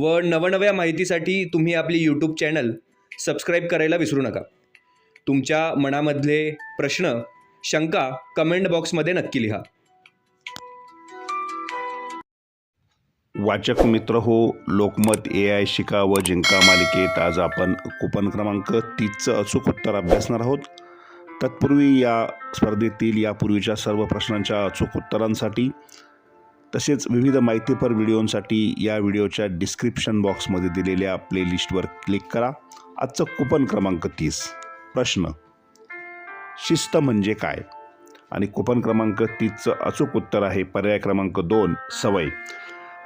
व नवनव्या माहितीसाठी तुम्ही आपली यूट्यूब चॅनल सबस्क्राईब करायला विसरू नका. तुमच्या मनामधले प्रश्न शंका कमेंट बॉक्समध्ये नक्की लिहा. वाचक मित्र हो लोकमत ए आय शिका व जिंका मालिकेत आज आपण कुपन क्रमांक तीसचं अचूक उत्तर अभ्यासणार आहोत. तत्पूर्वी या स्पर्धेतील यापूर्वीच्या सर्व प्रश्नांच्या अचूक उत्तरांसाठी तसेच विविध माहितीपर व्हिडिओंसाठी या व्हिडिओच्या डिस्क्रिप्शन बॉक्समध्ये दिलेल्या प्लेलिस्टवर क्लिक करा. आजचं कुपन क्रमांक तीस. प्रश्न. शिस्त म्हणजे काय? आणि कुपन क्रमांक तीसचं अचूक उत्तर आहे. पर्याय क्रमांक दोन सवय.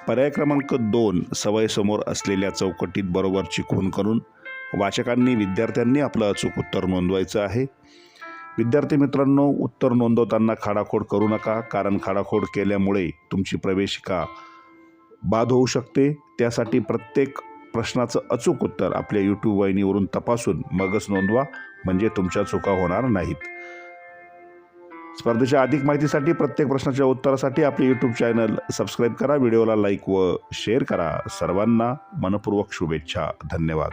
पर्याय क्रमांक दोन सवयसमोर असलेल्या चौकटीत बरोबर चिकून करून वाचकांनी विद्यार्थ्यांनी आपलं अचूक उत्तर नोंदवायचं आहे. विद्यार्थी मित्रांनो उत्तर नोंदवताना खाडाखोड करू नका कारण खाडाखोड केल्यामुळे तुमची प्रवेशिका बाद होऊ शकते. त्यासाठी प्रत्येक प्रश्नाचं अचूक उत्तर आपल्या यूट्यूब वाहिनीवरून तपासून मगच नोंदवा म्हणजे तुमच्या चुका होणार नाहीत. स्पर्धेच्या अधिक माहितीसाठी प्रत्येक प्रश्नाच्या उत्तरासाठी आपले यूट्यूब चॅनल सबस्क्राईब करा व्हिडिओला लाईक व शेअर करा. सर्वांना मनपूर्वक शुभेच्छा. धन्यवाद.